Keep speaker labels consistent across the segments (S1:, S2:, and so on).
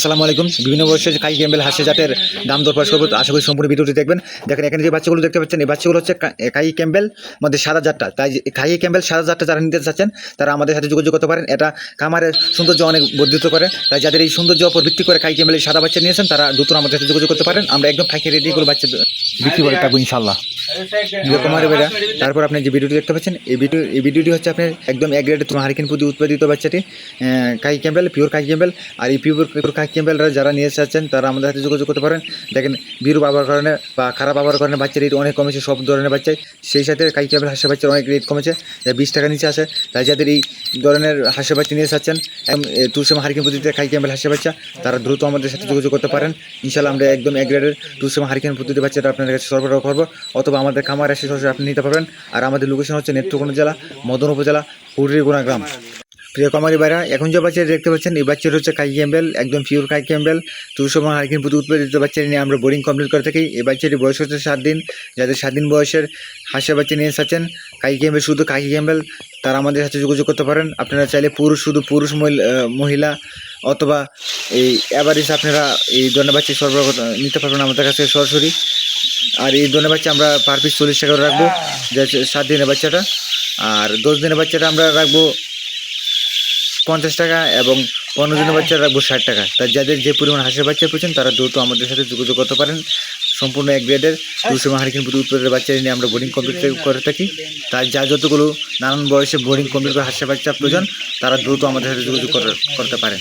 S1: আসসালামু আলাইকুম। বিভিন্ন বয়সের কাই ক্যাম্বেল হাসি জাতের দাম দর পাশ করব। আশা করি সম্পূর্ণ ভিডিওটি দেখবেন। দেখেন, এখানে যে বাচ্চাগুলো দেখতে পাচ্ছেন, এই বাচ্চাগুলো হচ্ছে কাই ক্যাম্বেল, মধ্যে সাদা জাতটা। তাই কাই ক্যাম্বেল, সাদা জাতটা যারা নিতে চাচ্ছেন, তারা আমাদের সাথে যোগাযোগ করতে পারেন। এটা খামারের সৌন্দর্য অনেক বর্ধিত করে। তাই যাদের এই সৌন্দর্য উপর ভিত্তি করে কাই ক্যাম্বেল সাদা বাচ্চা নিয়েছেন, তারা দ্রুত আমাদের সাথে যোগাযোগ করতে পারেন। আমরা একদম ফাঁকি রেডি করে বাচ্চা বিক্রি করে থাকব ইনশাল্লাহ কুমারে বেড়া তারপর আপনি যে ভিডিওটি দেখতে পাচ্ছেন, এই ভিডিও, এই ভিডিওটি হচ্ছে আপনার একদম এক গ্রেডের তোমার হারিকেন পুঁতি উৎপাদিত বাচ্চাটি Kai Campbell pure Kai Campbell, আর এই পিওর পিওর কাই ক্যাম্বেলরা যারা নিয়ে চাচ্ছেন তারা আমাদের সাথে যোগাযোগ করতে পারেন। দেখেন বিরূপ আবার কারণে বা খারাপ আবার কারণে বাচ্চার রেট অনেক কমেছে, সব ধরনের বাচ্চাই। সেই সাথে কাই ক্যাম্বেল হাঁসের বাচ্চার অনেক রেট কমেছে যা বিশ টাকা নিচে আসে তাই যাদের এই ধরনের হাঁসের বাচ্চা নিয়ে চাচ্ছেন তুলসেম হারিকেন পুঁতিতে কাই ক্যাম্বেল হাঁসের বাচ্চা, তারা দ্রুত আমাদের সাথে যোগাযোগ করতে পারেন। ইনশাল্লাহ আমরা একদম এক গ্রেডের তুলসেম হারিকেন পুঁতিতে বাচ্চাটা আপনাদের কাছে সরবরাহ করব। অথবা আমাদের খামার এসে সরাসরি আপনি নিতে পারবেন। আর আমাদের লোকেশন হচ্ছে নেত্রকোনা জেলা, মদন উপজেলা হুড়িগুনা গ্রাম। প্রিয় কামারি ভাইরা এখন যে বাচ্চা দেখতে পাচ্ছেন এই বাচ্চাটা হচ্ছে কাই ক্যাম্বেল একদম পিওর কাই ক্যাম্বেল তুলসম হারকিন পুঁতি উৎপাদিত বাচ্চা নিয়ে আমরা বোরিং কমপ্লিট করে থাকি এই বাচ্চাটির বয়স হচ্ছে সাত দিন। যাদের সাত দিন বয়সের হাঁসের বাচ্চা নিয়ে এসেছেন কাই ক্যাম্বেল শুধু কাই ক্যাম্বেল তারা আমাদের সাথে যোগাযোগ করতে পারেন। আপনারা চাইলে পুরুষ শুধু পুরুষ মহিলা- অথবা এই অ্যাভারেজ আপনারা এই ধরনের বাচ্চা সরবরাহ নিতে পারবেন আমাদের কাছে সরাসরি। আর এই ধরনের বাচ্চা আমরা পার পিস চল্লিশ টাকা করে রাখব যা সাত দিনের বাচ্চাটা। আর দশ দিনের বাচ্চাটা আমরা রাখব পঞ্চাশ টাকা এবং পনেরো জনের বাচ্চা রাখব ষাট টাকা। তাই যাদের যে পরিমাণ হাঁসের বাচ্চা পেয়েছেন তারা দ্রুত আমাদের সাথে যোগাযোগ করতে পারেন। সম্পূর্ণ এক গ্রেডের দুশো হারিকেন প্রতি উৎপাদের বাচ্চা নিয়ে আমরা বোর্ডিং কমপ্লিট করে থাকি। তার যা যতগুলো নানান বয়সে বোর্ডিং কমপ্লিট করে হাঁসের বাচ্চা প্রয়োজন তারা দ্রুত আমাদের সাথে যোগাযোগ করে- করতে পারেন।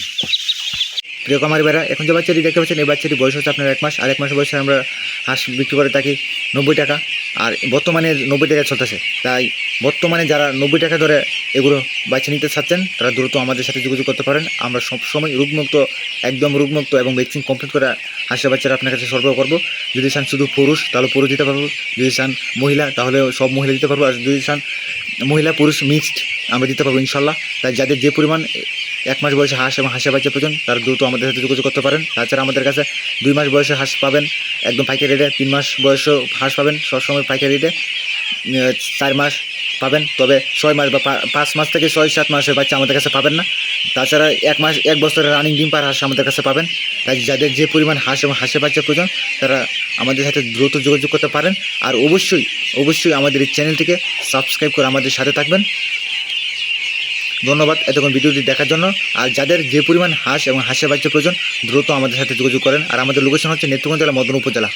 S1: প্রিয় কামারি বেড়া এখন যে বাচ্চাটি দেখতে পাচ্ছেন, এই বাচ্চাটি বয়স হচ্ছে আপনার এক মাস। আর এক মাস বয়সে আমরা হাঁস বিক্রি করে থাকি নব্বই টাকা। আর বর্তমানে নব্বই টাকা চলতেছে। তাই বর্তমানে যারা নব্বই টাকা ধরে এগুলো বাচ্চা নিতে চাচ্ছেন, তারা দ্রুত আমাদের সাথে যোগাযোগ করতে পারেন। আমরা সবসময় রোগমুক্ত, একদম রোগমুক্ত এবং ভ্যাকসিন কমপ্লিট করে হাঁসের বাচ্চারা আপনার কাছে সরবরাহ করব। যদি চান শুধু পুরুষ, তাহলে পুরুষ দিতে পারব। যদি চান মহিলা তাহলে সব মহিলা দিতে পারব। আর যদি চান মহিলা, পুরুষ মিক্সড আমরা দিতে পারব ইনশাল্লাহ। তাই যাদের যে পরিমাণ এক মাস বয়সে হাঁস এবং হাঁসের বাচ্চা প্রয়োজন, তারা দ্রুত আমাদের সাথে যোগাযোগ করতে পারেন। তাছাড়া আমাদের কাছে দুই মাস বয়সে হাঁস পাবেন, একদম পাইকারি রেটে তিন মাস বয়সেও হাঁস পাবেন, সবসময় পাইকারি রেটে চার মাস পাবেন। তবে ছয় মাস বা পাঁচ মাস থেকে ছয় সাত মাসের বাচ্চা আমাদের কাছে পাবেন না। তাছাড়া এক মাস, এক বছরের রানিং ডিম পার হাঁস আমাদের কাছে পাবেন। তাই যাদের যে পরিমাণ হাঁস এবং হাঁসের বাচ্চা প্রয়োজন, তারা আমাদের সাথে দ্রুত যোগাযোগ করতে পারেন। আর অবশ্যই অবশ্যই আমাদের এই চ্যানেলটিকে সাবস্ক্রাইব করে আমাদের সাথে থাকবেন। ধন্যবাদ এতক্ষণ ভিডিওটি দেখার জন্য। আর যাদের যে পরিমাণ হাঁস এবং হাঁসের বাচ্চা প্রয়োজন, দ্রুত আমাদের সাথে যোগাযোগ করেন। আর আমাদের লোকেশন হচ্ছে নেত্রকোনা জেলা মদন উপজেলা।